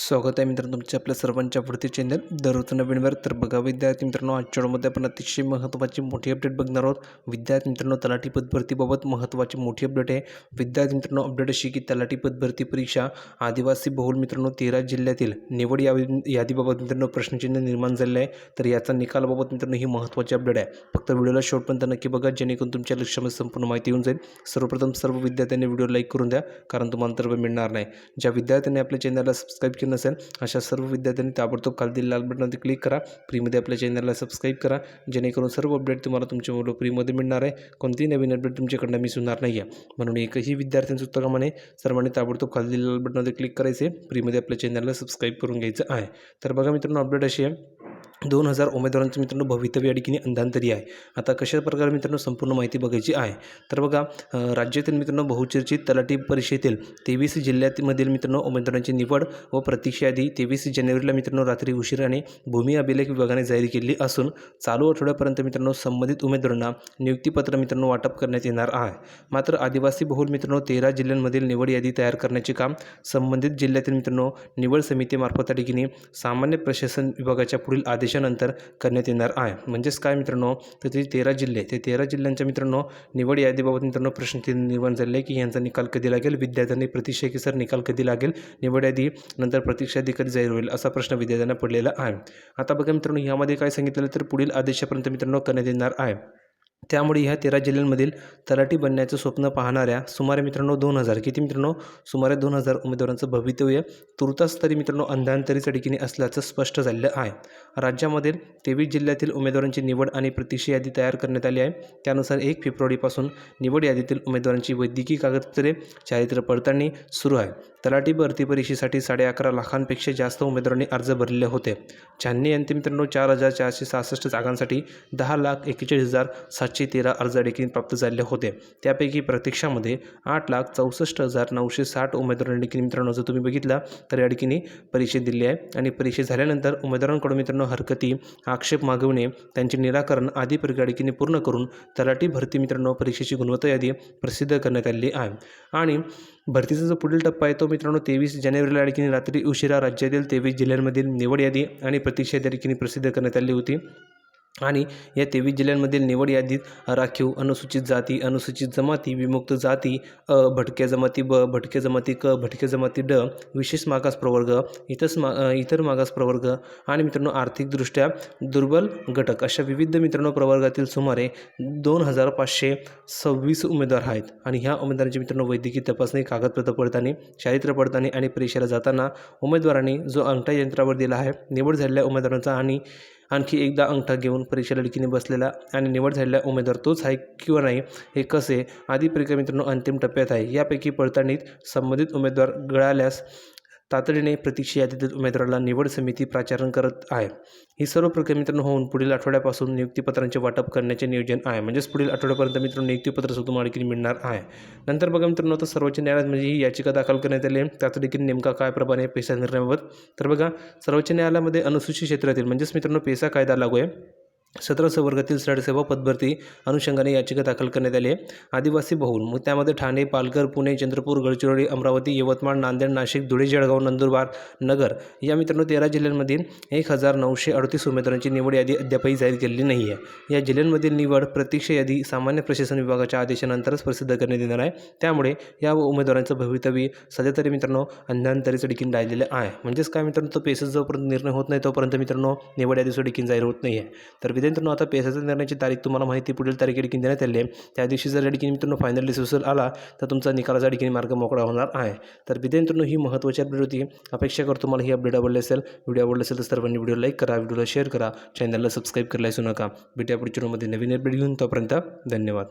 स्वागत आहे मित्रांनो तुमच्या आपल्या सर्वांच्या आवडती चॅनल दररोज नवीनवर तर बघा विद्यार्थी मित्रांनो आजच्या आपण अतिशय महत्त्वाची मोठी अपडेट बघणार आहोत. विद्यार्थी मित्रांनो तलाठी पदभरतीबाबत महत्त्वाची मोठी अपडेट आहे. विद्यार्थी मित्रांनो अपडेट अशी की तलाठी पदभरती परीक्षा आदिवासी बहुल मित्रांनो तेरा जिल्ह्यातील निवड यादीबाबत मित्रांनो प्रश्नचिन्ह निर्माण झालेलं आहे. तर याचा निकालाबाबत मित्रांनो ही महत्त्वाची अपडेट आहे. फक्त व्हिडिओला शेवटपर्यंत नक्की बघा जेणेकरून तुमच्या लक्षामध्ये संपूर्ण माहिती येऊन जाईल. सर्वप्रथम सर्व विद्यार्थ्यांनी व्हिडिओ लाईक करून द्या कारण तुम्हाला तर मिळणार नाही. ज्या विद्यार्थ्यांनी आपल्या चॅनलला सबस्क्राईब केलं नसेल अशा सर्व विद्यार्थ्यांनी ताबडतोब खाली लाल बटनवरती क्लिक करा. फ्रीमध्ये आपल्या चॅनलला सबस्क्राईब करा. जेणेकरून सर्व अपडेट तुम्हाला तुमच्या मुलं फ्रीमध्ये मिळणार आहे. कोणतीही नवीन अपडेट तुमच्याकडनं मिस होणार नाही आहे. म्हणून एकही विद्यार्थ्यांचं उत्तरामाने सर्वांनी ताबडतोब खाली लाल बटनवरती क्लिक करायचे. फ्रीमध्ये आपल्या चॅनलला सबस्क्राईब करून घ्यायचं आहे. तर बघा मित्रांनो अपडेट अशी आहे. दोन हजार उमेदवारांचं मित्रांनो भवितव्य या ठिकाणी अंधांतरी आहे. आता कशा प्रकारे मित्रांनो संपूर्ण माहिती बघायची आहे? तर बघा राज्यातील मित्रांनो बहुचर्चित तलाठी परिषदेतील तेवीस जिल्ह्यामधील मित्रांनो उमेदवारांची निवड व प्रतीक्षा यादी तेवीस जानेवारीला मित्रांनो रात्री उशिराने भूमी अभिलेख विभागाने जाहीर केली असून चालू आठवड्यापर्यंत मित्रांनो संबंधित उमेदवारांना नियुक्तीपत्र मित्रांनो वाटप करण्यात येणार आहे. मात्र आदिवासी बहुल मित्रांनो तेरा जिल्ह्यांमधील निवड यादी तयार करण्याचे काम संबंधित जिल्ह्यातील मित्रांनो निवड समितीमार्फत त्या ठिकाणी सामान्य प्रशासन विभागाच्या पुढील आदेश आदेशानंतर करण्यात येणार आहे. म्हणजेच काय मित्रांनो? तर ते तेरा जिल्हे. ते तेरा जिल्ह्यांच्या मित्रांनो निवड यादीबाबत मित्रांनो प्रश्न निर्माण झाले आहे की यांचा निकाल कधी लागेल? विद्यार्थ्यांनी प्रतीक्षा की सर निकाल कधी लागेल? निवड यादी नंतर प्रतीक्षा यादी कधी जाहीर होईल असा प्रश्न विद्यार्थ्यांना पडलेला आहे. आता बघा मित्रांनो यामध्ये काय सांगितलेलं तर पुढील आदेशापर्यंत मित्रांनो करण्यात येणार आहे. त्यामुळे ह्या तेरा जिल्ह्यांमधील तलाठी बनण्याचं स्वप्न पाहणाऱ्या सुमारे मित्रांनो दोन हजार किती मित्रांनो? सुमारे दोन हजार उमेदवारांचं भवितव्य तुर्तास तरी मित्रांनो अंधांतरीच्या ठिकाणी असल्याचं स्पष्ट झालेलं आहे. राज्यामधील तेवीस जिल्ह्यातील उमेदवारांची निवड आणि प्रतीक्षा यादी तयार करण्यात आली आहे. त्यानुसार एक फेब्रुवारीपासून निवड यादीतील उमेदवारांची वैद्यकीय कागदपत्रे चारित्र्य पडताळणी सुरू आहे. तलाठी भरती परीक्षेसाठी साडे अकरा लाखांपेक्षा जास्त उमेदवारांनी अर्ज भरलेले होते. छाननी यांनी मित्रांनो चार हजार चारशे सहासष्ट जागांसाठी दहा लाख एक्केचाळीस हजार सातशे तेरा अर्ज देखील प्राप्त झाले होते. त्यापैकी प्रतीक्षामध्ये आठ लाख चौसष्ट हजार नऊशे साठ उमेदवारांनी देखील मित्रांनो जर तुम्ही बघितला तर या ठिकाणी परीक्षा दिली आहे. आणि परीक्षा झाल्यानंतर उमेदवारांकडून मित्रांनो हरकती आक्षेप मागवणे त्यांचे निराकरण आदी प्रक्रिया पूर्ण करून तलाठी भरती मित्रांनो परीक्षेची गुणवत्ता यादी प्रसिद्ध करण्यात आलेली आहे. आणि भरतीचा जो पुढील टप्पा आहे तो मित्रांनो तेवीस जानेवारीला या रात्री उशिरा राज्यातील तेवीस जिल्ह्यांमधील निवड यादी आणि प्रतीक्षा यादी प्रसिद्ध करण्यात आली होती. आणि या तेवीस जिल्ह्यांमधील निवड यादीत राखीव अनुसूचित जाती अनुसूचित जमाती विमुक्त जाती अ भटक्या जमाती ब भटक्या जमाती क भटक्या जमाती ड विशेष मागास प्रवर्ग इतर मा इतर मागास प्रवर्ग आणि मित्रांनो आर्थिकदृष्ट्या दुर्बल घटक अशा विविध मित्रांनो प्रवर्गातील सुमारे दोन हजार पाचशे सव्वीस उमेदवार आहेत. आणि ह्या उमेदवारांची मित्रांनो वैद्यकीय तपासणी कागदपत्र पडताळणी चारित्र्य पडताळणी आणि परीक्षेला जाताना उमेदवारांनी जो अंगठा यंत्रावर दिला आहे निवड झालेल्या उमेदवारांचा आणि आणखी एकदा अंगठा घेऊन परीक्षेला लिखीने बसलेला आणि निवड झालेला उमेदवार तोच आहे किंवा नाही हे कसे? आदी प्रक्रिया मित्रांनो अंतिम टप्प्यात आहे. यापैकी पडताळणीत संबंधित उमेदवार गळाल्यास तातडीने प्रतीक्षा यादीतील उमेदवाराला निवड समिती प्राचारण करत आहे. ही सर्व प्रक्रिया मित्रांनो होऊन पुढील आठवड्यापासून नियुक्तीपत्रांचे वाटप करण्याचे नियोजन आहे. म्हणजेच पुढील आठवड्यापर्यंत मित्रांनो नियुक्तीपत्र सुद्धा तुम्हाला देखील मिळणार आहे. नंतर बघा मित्रांनो आता सर्वोच्च न्यायालयात म्हणजे ही याचिका दाखल करण्यात आली आहे. देखील नेमका काय प्रमाणे पैसा पेसा निर्णयाबाबत तर बघा सर्वोच्च न्यायालयामध्ये अनुसूचित क्षेत्रातील म्हणजेच मित्रांनो पेसा कायदा लागू आहे. सतराशे वर्गातील साडेसेवा पदभरती अनुषंगाने याचिका दाखल करण्यात आली आहे. आदिवासी बहुल मग त्यामध्ये ठाणे पालघर पुणे चंद्रपूर गडचिरोली अमरावती यवतमाळ नांदेड नाशिक धुळे जळगाव नंदुरबार नगर या मित्रांनो तेरा जिल्ह्यांमधील एक हजार नऊशे अडतीस उमेदवारांची निवड यादी अद्यापही जाहीर केलेली नाही आहे. या जिल्ह्यांमधील निवड प्रत्यक्ष यादी सामान्य प्रशासन विभागाच्या आदेशानंतरच प्रसिद्ध करण्यात येणार आहे. त्यामुळे या उमेदवारांचं भवितव्य सध्या तरी मित्रांनो अंधांतरीचं डिकीन राहिलेलं आहे. म्हणजेच काय मित्रांनो तो पेसेस जोपर्यंत निर्णय होत नाही तोपर्यंत मित्रांनो निवड यादीचं डिकीन जाहीर होत नाही आहे तर विद्यार्थ्यांनो आता पेसाचा निर्णयाची तारीख तुम्हाला माहिती पुढील तारखे डिकीन देण्यात आली आहे. त्या दिवशी जर या मित्रांनो फायनल डिसिजन आला तर तुमचा निकालाचा ठिकाणी मार्ग मोकळा होणार आहे. तर विद्यार्थ्यांनो ही महत्त्वाची अपडेट होती. अपेक्षा करतो तुम्हाला ही अपडेट आवडली असेल. व्हिडिओ आवडला असेल तर सर्वांनी व्हिडिओ लाईक करा व्हिडिओला शेअर करा. चॅनलला सबस्क्राईब करायला विसरू नका. भेटूया पुढच्या रूममध्ये नवीन अपडेट घेऊन. तोपर्यंत धन्यवाद.